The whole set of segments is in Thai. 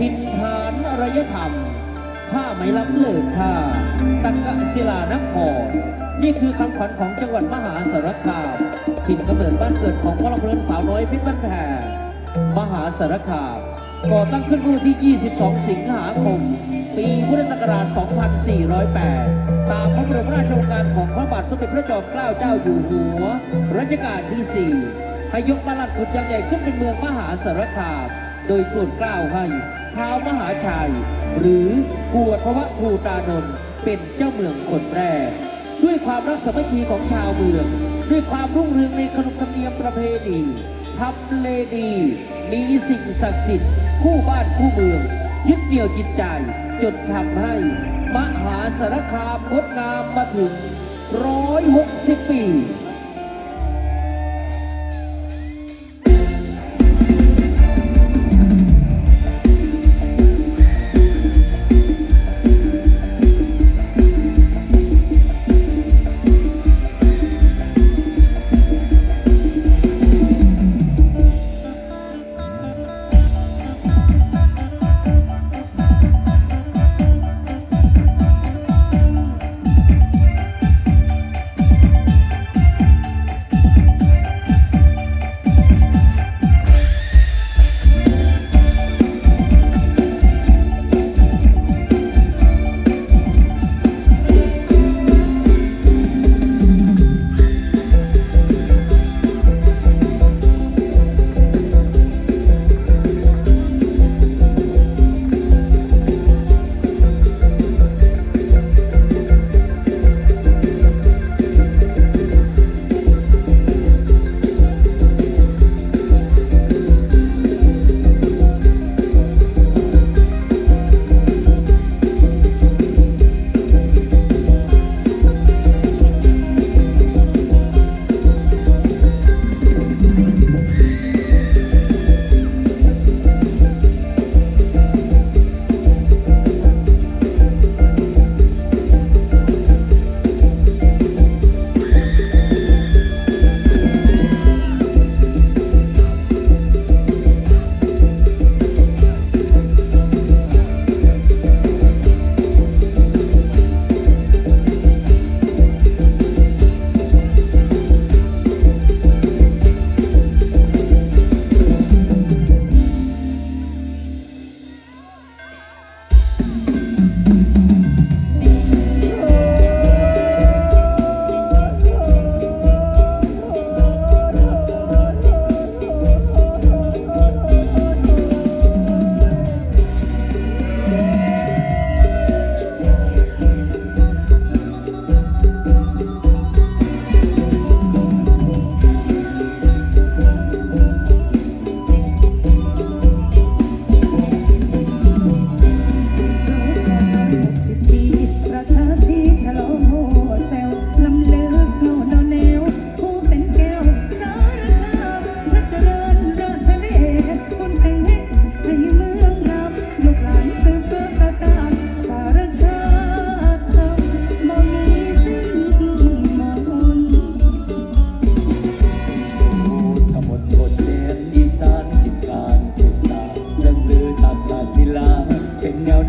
ทินฐานอารยธรรมผ้าไหมล้ำเลิศค่าตักกศิลานคร นี่คือคำขวัญของจังหวัดมหาสารคามถิ่นกำเนิดบ้านเกิดของพลเพลินสาวน้อยพชรบ้านแพงมหาสารคามก่อตั้งขึ้นเมื่อวันที่ 22 สิงหาคม ปีพุทธศักราช 2408 ตามพระบรมราชโองการของพระบาทสมเด็จพระจอมเกล้าเจ้าอยู่หัว รัชกาลที่ 4 ให้ยกบาลัดขุนยังใหญ่ขึ้นเป็นเมืองมหาสารคาม โดยโปรดเกล้าให้ท้าวมหาชัย หรือกวดพระวะภูตานนท์เป็นเจ้าเมืองคนแรก ด้วยความรักสามัคคีของชาวเมือง ด้วยความรุ่งเรืองในขนบธรรมเนียมประเพณีทำเลดี มีสิ่งศักดิ์สิทธิ์คู่บ้านคู่เมือง ยึดเหนี่ยวจิตใจ จนทำให้ มหาสารคามงดงามมาถึง 160 ปี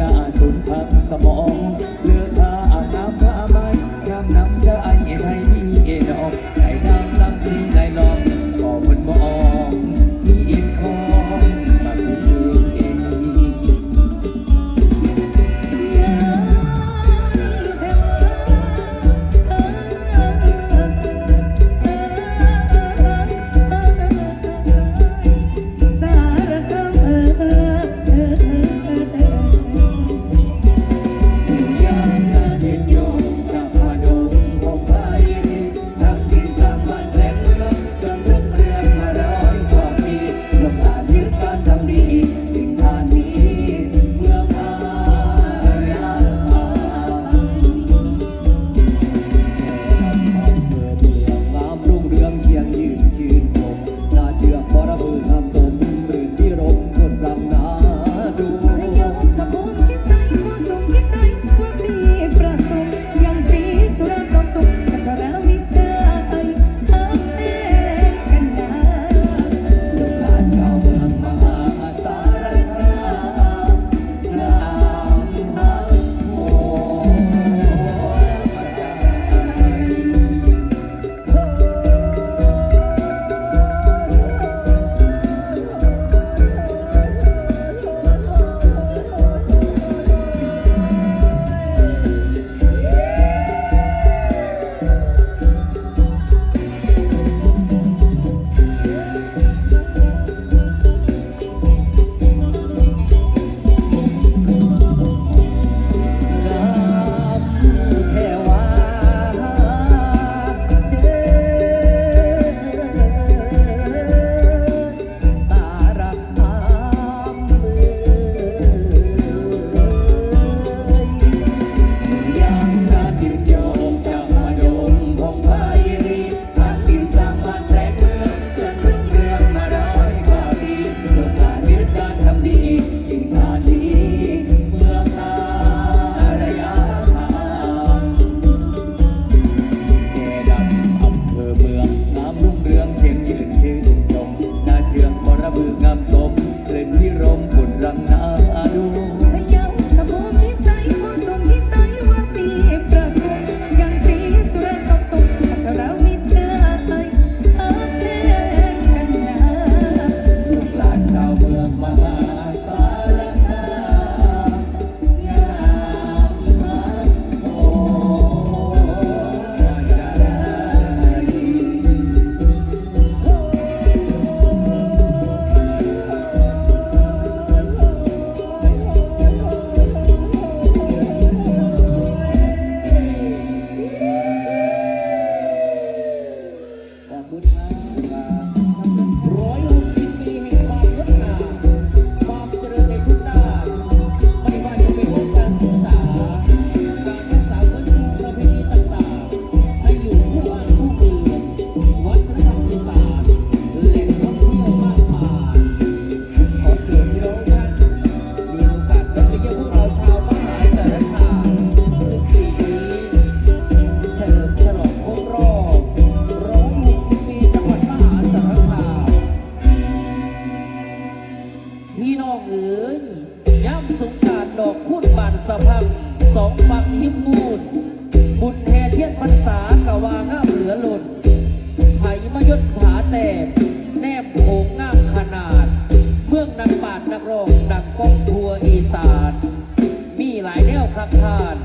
หน้าสุนย์พักสมองเลือค่ มมูดบุญแห่เทียนพรรษากะวางามเหลือล่นไผ่มายศผาแตกแนบโขงง่ามขนาด เมืองนักปาดนักรองดังก้องทัวอีสาน มีหลายแนวคักทาน